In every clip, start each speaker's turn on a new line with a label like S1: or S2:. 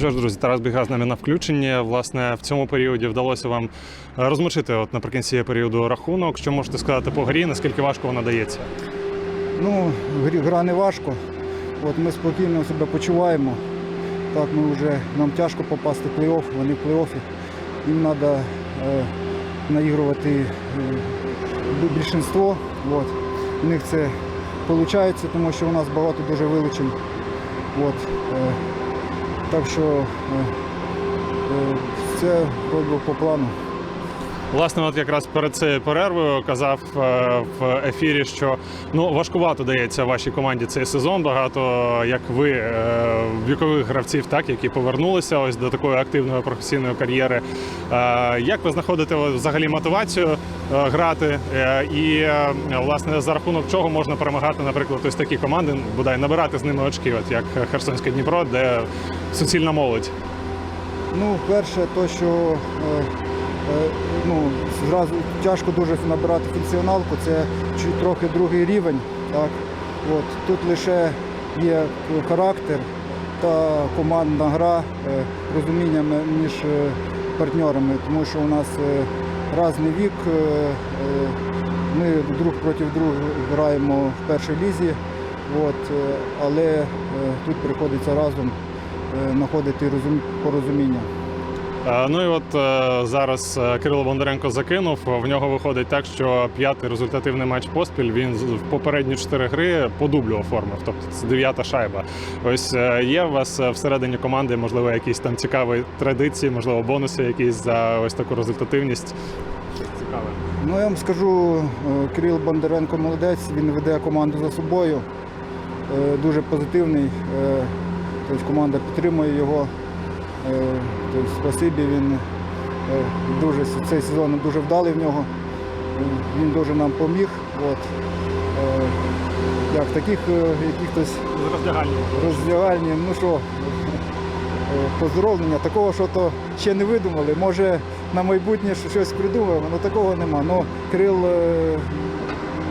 S1: Що ж, друзі, Тарас Біга з нами на включенні. Власне, в цьому періоді вдалося вам е, розмочити от наприкінці періоду рахунок. Що можете сказати по грі, наскільки важко вона дається?
S2: Ну, гра не важко. От ми спокійно себе почуваємо. Так, ми вже нам тяжко попасти в плей-офф, вони в плей-оффі. Їм треба е, наігрувати е, більшинство. От. У них це виходить, тому що у нас багато дуже вилучень. От. Е, так що е, е, все робимо по плану.
S1: Власне, от якраз перед цією перервою казав е, в ефірі, що ну важкувато дається вашій команді цей сезон. Багато як ви е, вікових гравців, так які повернулися ось до такої активної професійної кар'єри. Е, Як ви знаходите взагалі мотивацію грати? І власне за рахунок чого можна перемагати, наприклад, ось такі команди, бодай набирати з ними очки, от як Херсонське Дніпро, де суцільна молодь.
S2: Ну, перше, то, що ну, зразу тяжко дуже набирати функціоналку, це трохи другий рівень. Так? От, тут лише є характер та командна гра, е, розуміння між е, партнерами, тому що у нас е, різний вік. е, е, Ми друг проти друга граємо в першій лізі, от, е, але е, тут приходиться разом е, знаходити розум- порозуміння.
S1: Е, Ну і от е, зараз е, Кирило Бондаренко закинув. В нього виходить так, що п'ятий результативний матч поспіль він в попередні чотири гри по дублю оформив. Тобто це дев'ята шайба. Ось є у вас всередині команди, можливо, якісь там цікаві традиції, можливо, бонуси якісь за ось таку результативність. Цікаве.
S2: Ну я вам скажу, Кирил Бондаренко молодець, він веде команду за собою. Дуже позитивний. Тобто команда підтримує його. Тобто, спасибі, він е, дуже цей сезон дуже вдалий в нього. Він дуже нам поміг. От. Е, Як таких е, якихось
S1: роздягальні.
S2: роздягальні, ну що, поздоровлення, такого, що то ще не видумали. Може на майбутнє щось придумаємо, але такого нема. Ну, Кирил е,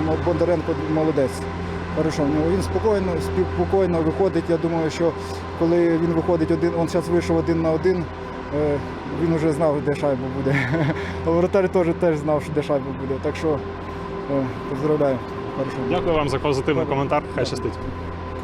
S2: ну, Бондаренко молодець. Хорошо, в він спокійно, спокійно виходить. Я думаю, що коли він виходить один, він зараз вийшов один на один, він вже знав, де шайба буде. А воротар теж, теж знав, що де шайба буде. Так що е, поздравляю. Хорошо.
S1: Дякую вам за позитивний коментар. Хай щастить.